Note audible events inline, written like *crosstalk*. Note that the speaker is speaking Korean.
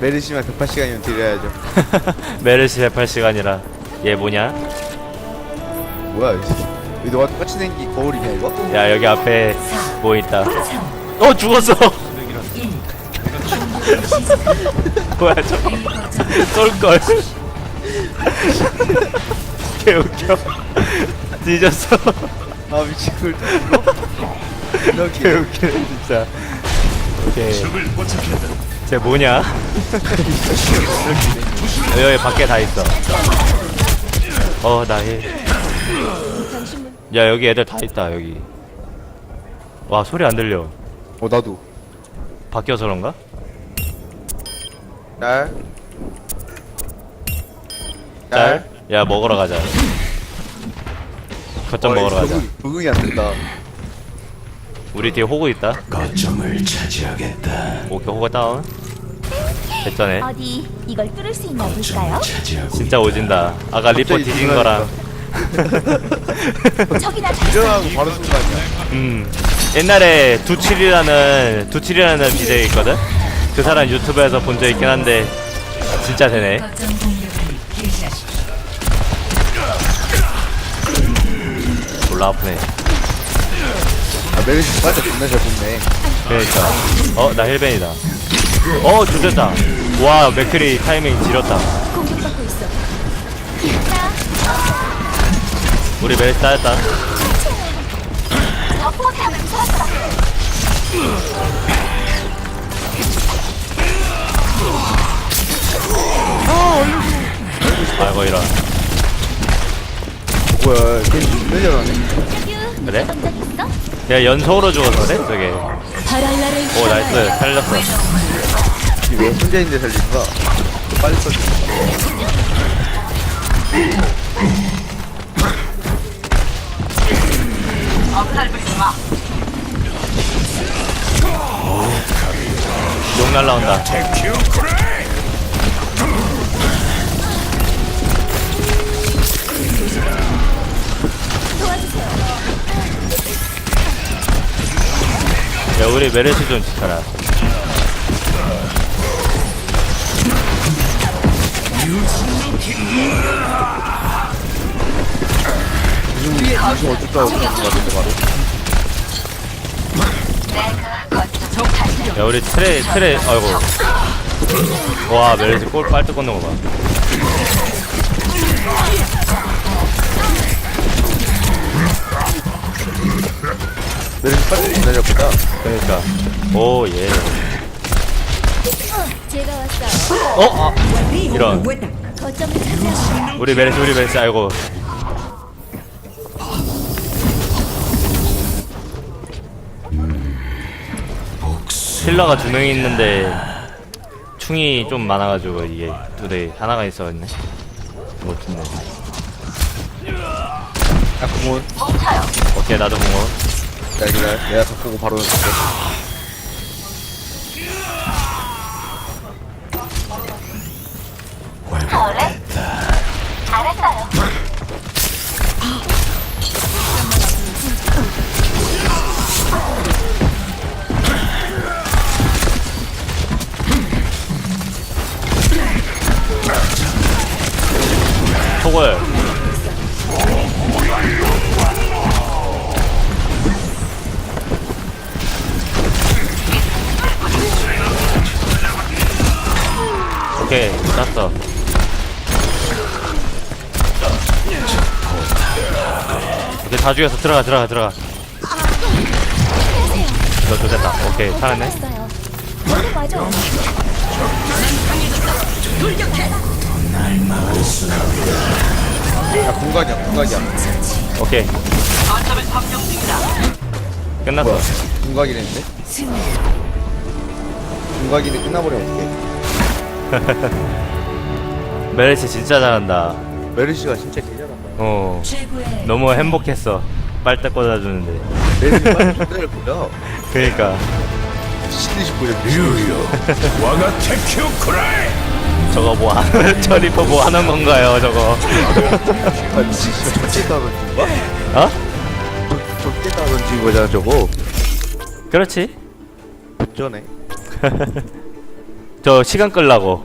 메르시만 108시간이면 드려야죠. *laughs* 메르시 108시간이라 얘 뭐냐? 뭐야, 이거. 이 너가 똑같이 생긴 거울이냐, 이거? 야 여기 앞에 뭐 있다 어 죽었어 *laughs* 뭐야 저거 쏠걸 *laughs* 개웃겨 뒤졌어 아, 미친 걸 또. 이렇게. 개웃기네 진짜 오케이 쟤 뭐냐 *laughs* 여기 밖에 다 있어 어나얘 야 여기 애들 다 있다 여기 와 소리 안 들려 어, 나도. 바뀌어서 그런가? 날. 짤? 야 먹으러 가자 거점 먹으러 가자 적응, 적응이 안 된다. 우리 뒤에 호구 있다. 거점을 차지하겠다. 오케이 호구 다운. 됐잖아. 어디 이걸 뚫을 수 있나 볼까요? 차지하고 진짜 오진다. 아까 리포 갑자기 뒤진 거랑. *laughs* 저기다 다 일어나고 바로 순간이야. 음. 옛날에 두칠이라는 두칠이라는 BJ 있거든? 그 사람 유튜브에서 본 적 있긴 한데 진짜 되네. 졸라 아프네. 아, 메르시 빨리 존나 잘 뽑네. 그러니까 어나 헬벤이다 어 조졌다 와 맥크리 타이밍 지렸다 공격받고 있어. 우리 메리 따였다. 아이고 이런 뭐야, 걔 존나 잘하네. 그래? 내가 연속으로 죽어서 그래 저게 오 나이스 살렸어 왜 혼자인데 거야? 빨리 써줘. 욕 날라온다 야 우리 메르시 좀 지켜라 무슨, 거 같은데, 바로. 야 우리 트레 트레 아이고 와 메르시 골 빨대 꽂는 거봐 빨리 기다려보자. 그러니까 오 예 제가 왔어요. 어? 아, 이런 거점을. 우리 메르시 우리 메르시 아이고 힐러가 두 명이 있는데 충이 좀 많아가지고 이게 두 대 하나가 있어있네 멋진네 야, 공원. 오케이 나도 공원 야, 기다려. 내가 다 보고 바로 넣을게. 초월 오케이 땄어 오케이 다 죽였어 들어가 들어가 들어가 너 좋겠다 오케이 살았네 맞아. 야, 공간이야, 공간이야. 오케이 끝났어 뭐야? 공각이랬는데? 공각이네 끝나버리면 어떡해? *laughs* 메르시 진짜 잘한다 메르시가 진짜 개잘한다. 어 너무 행복했어 빨대 꽂아주는데 메르시 빨리 보자. 그니까 미친듯이 보자. 유요 와가 테큐 쿠라이 저거 뭐 하는 *laughs* 저 리퍼 뭐 하는 건가요 저거 아, 미친 적게 따던진 거야? 어? 적- 적게 따던진 거잖아, 저거. 그렇지 전에. *laughs* 저 시간 끌라고